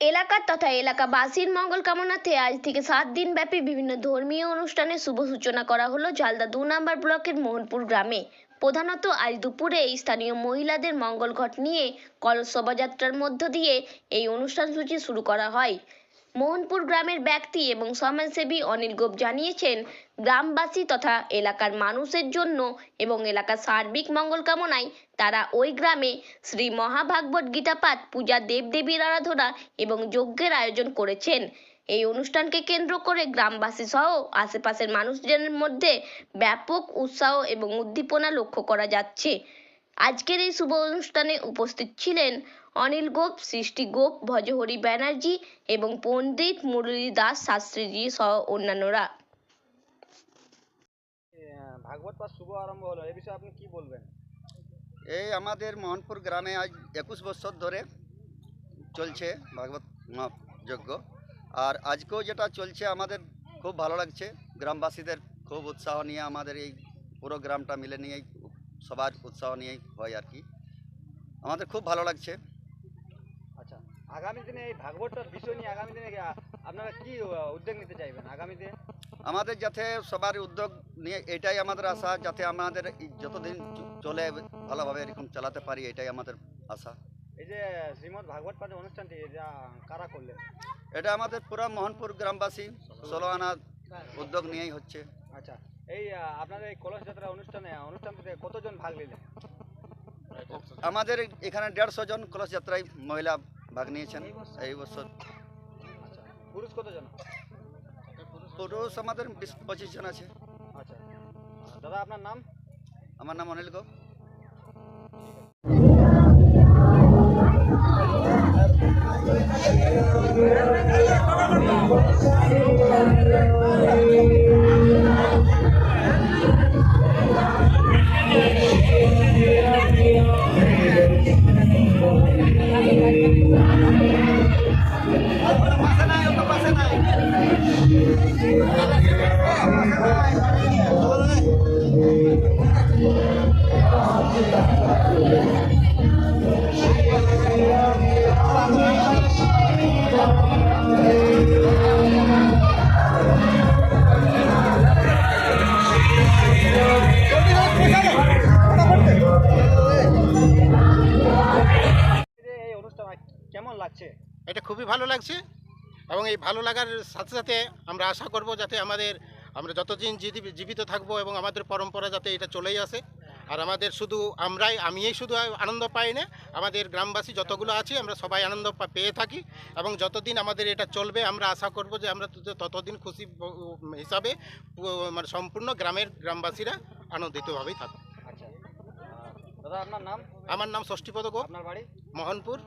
এলাকার তথা এলাকাবাসীর মঙ্গল কামনাতে আজ থেকে সাত দিন ব্যাপী বিভিন্ন ধর্মীয় অনুষ্ঠানের শুভ সূচনা করা হলো জালদা দু নম্বর ব্লকের মোহনপুর গ্রামে। প্রধানত আজ দুপুরে এই স্থানীয় মহিলাদের মঙ্গল ঘট নিয়ে কলস শোভাযাত্রার মধ্য দিয়ে এই অনুষ্ঠান সূচি শুরু করা হয়। মোহনপুর গ্রামের ব্যক্তি এবং সমাজসেবী অনিল গোপ জানিয়েছেন, গ্রামবাসী তথা এলাকার মানুষের জন্য এবং এলাকার সার্বিক মঙ্গল কামনায় তারা ওই গ্রামে শ্রী মহাভাগবত গীতাপাঠ, পূজা দেবদেবীর আরাধনা এবং যজ্ঞের আয়োজন করেছেন। এই অনুষ্ঠানকে কেন্দ্র করে গ্রামবাসী সহ আশেপাশের মানুষজনের মধ্যে ব্যাপক উৎসাহ এবং উদ্দীপনা লক্ষ্য করা যাচ্ছে। আজকের এই শুভ অনুষ্ঠানে উপস্থিত ছিলেন অনিল গোপ সৃষ্টি গোপ ভজহরি ব্যানার্জি এবং পণ্ডিত মুরলী দাস শাস্ত্রীজি সহ অন্যান্যরা। ভাগবত পাঠ শুভ আরম্ভ হলো। এ বিষয়ে আপনি কি বলবেন? এই আমাদের মোহনপুর গ্রামে আজ একুশ বছর ধরে চলছে ভাগবত যজ্ঞ আর আজকেও যেটা চলছে আমাদের খুব ভালো লাগছে। গ্রামবাসীদের খুব উৎসাহ নিয়ে আমাদের এই পুরো গ্রামটা মিলে নিয়েই সবার উৎসাহ নিয়েই হয় আর কি। আমাদের খুব ভালো লাগছে। আচ্ছা আগামী দিনে এই ভাগবতটার বিষয় নিয়ে আগামী দিনে আপনারা কি উদ্যোগ নিতে চাইবেন আগামী দিনে? আমাদের যাতে সবার উদ্যোগ নিয়ে এটাই আমাদের আশা যাতে আমাদের যতদিন চলে ভালোভাবে এরকম চালাতে পারি এটাই আমাদের আশা। এই যে শ্রীমদ ভাগবত পাঠের অনুষ্ঠানটি এটা কারা করলেন? এটা আমাদের পুরো মোহনপুর গ্রামবাসী ষোলো আনা উদ্যোগ নিয়েই হচ্ছে। আচ্ছা এই আপনাদের এই কলস যাত্রা অনুষ্ঠানে অনুষ্ঠানটিতে কতজন ভাগ নিলেন? আমাদের এখানে দেড়শো জন কলস যাত্রায় মহিলা ভাগ নিয়েছেন এই বছর? আচ্ছা পুরুষ কতজন? পুরুষ আমাদের বিশ পঁচিশ জন আছে। আচ্ছা। দাদা আপনার নাম? আমার নাম অনিল গো। কেমন লাগছে? এটা খুবই ভালো লাগছে এবং এই ভালো লাগার সাথে সাথে আমরা আশা করব যাতে আমাদের, আমরা যতদিন জীবিত থাকব এবং আমাদের পরম্পরা যাতে এটা চলেই আসে। আর আমাদের শুধু আমরাই আমিই শুধু আনন্দ পাই না আমাদের গ্রামবাসী যতগুলো আছি আমরা সবাই আনন্দ পেয়ে থাকি এবং যতদিন আমাদের এটা চলবে আমরা আশা করব যে আমরা ততদিন খুশি হিসাবে মানে সম্পূর্ণ গ্রামের গ্রামবাসীরা আনন্দিতভাবেই থাকবে আচ্ছা। দাদা আপনার নাম? আমার নাম ষষ্ঠীপদ গো আপনার বাড়ি? মোহনপুর।